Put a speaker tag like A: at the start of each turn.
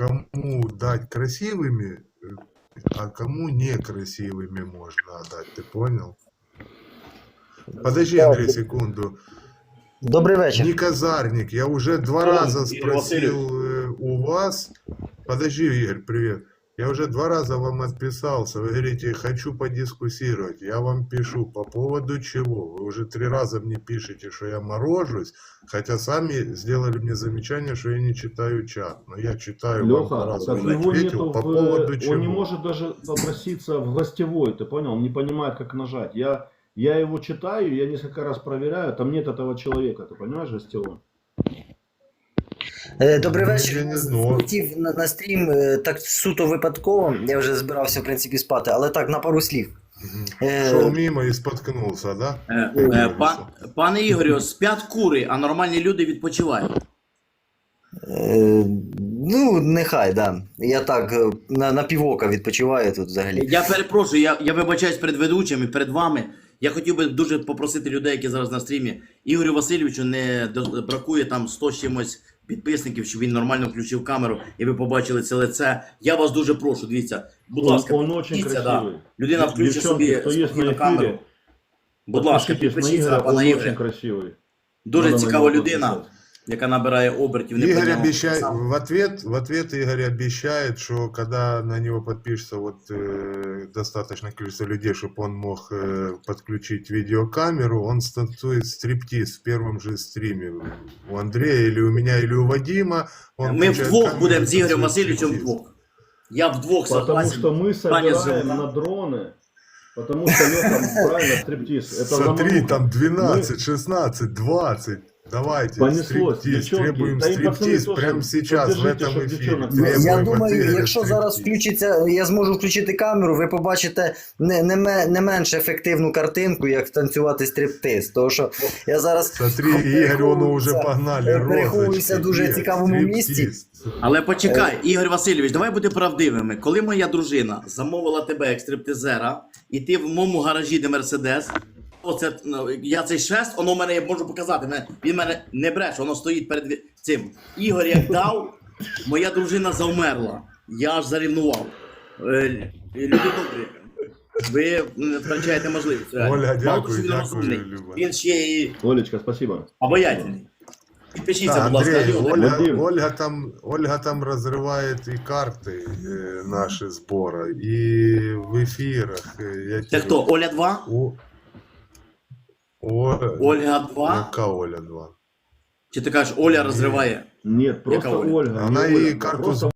A: кому дать красивыми, э, а кому некрасивыми можно отдать, ты понял? Подожди. Андрей, секунду.
B: Добрий вечір.
A: Не казарник, я уже два раза спросил э, у вас. Подожди, Игорь, привет. Я уже два раза вам отписался. Вы говорите, хочу подискуссировать. Я вам пишу по поводу чего. Вы уже три раза мне пишете, что я морожусь, хотя сами сделали мне замечание, что я не читаю чат. Но я читаю вам
C: Леха,
A: раза
C: так
A: уже
C: его
A: ответил
C: нету
A: по
C: в...
A: поводу чего.
C: Он не может даже попроситься в гостевой, ты понял? Он не понимает, как нажать. Я, я его читаю, я несколько раз проверяю, там нет этого человека, ты понимаешь, гостевой?
B: Е, Добрий вечір.
A: я не знаю.
B: Хотів на, на стрім е, так суто випадково. Я вже збирався в принципі спати, але так на пару слів. Е,
A: Шел мимо и споткнулся, да?
D: Е, е, па- Пане Ігорю, спять кури, а нормальні люди відпочивають.
B: е, ну, нехай, да. Я так на, на півока відпочиваю тут взагалі.
D: Я перепрошую, я, я вибачаюсь перед ведучим і перед вами. Я хотів би дуже попросити людей, які зараз на стрімі. Ігорю Васильовичу не до- бракує там 100 з чимось підписників, щоб він нормально включив камеру і ви побачили це лице. Я вас дуже прошу, дивіться, будь
C: Он,
D: ласка,
C: он очень
D: підпишіться,
C: красивый.
D: Людина включить
C: Девчонки,
D: собі
C: кто есть на
D: спокійно камеру.
C: эфире,
D: Будь ласка,
C: подпишитесь на
D: підпишіться на
C: Игоря,
D: пана
C: он
D: Ігоря.
C: очень красивый.
D: Дуже
C: Надо на
D: цікава
C: нього
D: людина,
C: підписатися.
D: яка набирає обертів. не
A: Игорь
D: по ньому.
A: обещает,
D: Сам-
A: в ответ, в ответ Игорь обещает, что когда на него подпишется вот э, достаточное количество людей, чтобы он мог э, подключить видеокамеру, он станцует стриптиз в первом же стриме у Андрея или у меня или у Вадима. Он
D: Ми
A: включает
D: вдвох
A: камеру
D: будемо
A: и
D: з Ігорем
A: танцует
D: Васильовичем
A: стриптиз.
D: вдвох. Я вдвох
C: Потому
D: согласен.
C: что мы
D: Таня
C: собираем
D: Зелена.
C: на дроны. Потому что Леха, правильно, стриптиз. Это
A: Смотри,
C: замануха.
A: там 12, 16, 20. Давайте,
C: Понеслось,
A: стриптиз,
C: девчонки.
A: требуем
C: Да и пацаны
A: стриптиз
C: тоже
A: прямо сейчас в
C: поддержите,
A: этом
C: чтоб
A: эфире.
C: девчонок
A: Требуем
B: Я
A: от
B: думаю,
A: Игоря
B: якщо зараз
A: стриптиз.
B: включиться, я зможу включити камеру, ви побачите не, не, ме- не менш ефективну картинку, як танцювати стриптиз. Тому що я зараз
A: Смотри, Игорь, он уже
B: переховуюся-
A: погнали
B: переховуюся
A: розочки.
B: дуже
A: Игорь,
B: цікавому місці.
A: стриптиз.
D: Але почекай, Ігор Васильович, давай бути правдивими. Коли моя дружина замовила тебе як стриптизера, і ти в моєму гаражі, де Мерседес, оце ну, я цей шест, воно в мене я можу показати. Мене, він мене не бреше, воно стоїть перед ві- цим. Ігор як дав, моя дружина завмерла. Я аж зарівнував. Е, Люди добрі. Ви не втрачаєте можливість. реально.
A: Оля,
D: Мало
A: дякую,
D: того, що він
A: дякую,
D: розумний,
A: Люба.
D: Він ще й
C: Олечка, спасибо.
D: обаятельний. Підпишіться,
A: Да,
D: будь ласка,
A: Андрей,
D: люди.
A: Ольга,
C: Вадим.
A: Ольга там, Ольга там разрывает и карты э, наши сбора, и в эфирах. э, Я
D: Це
A: тебе-
D: хто? Оля 2?
A: О, о,
D: Ольга 2?
A: Яка Оля 2?
D: Чи ти кажеш, Оля розриває?
C: Нет, просто
D: Оля?
C: Ольга.
A: Она
C: не
A: и
C: Оля,
A: карту
C: просто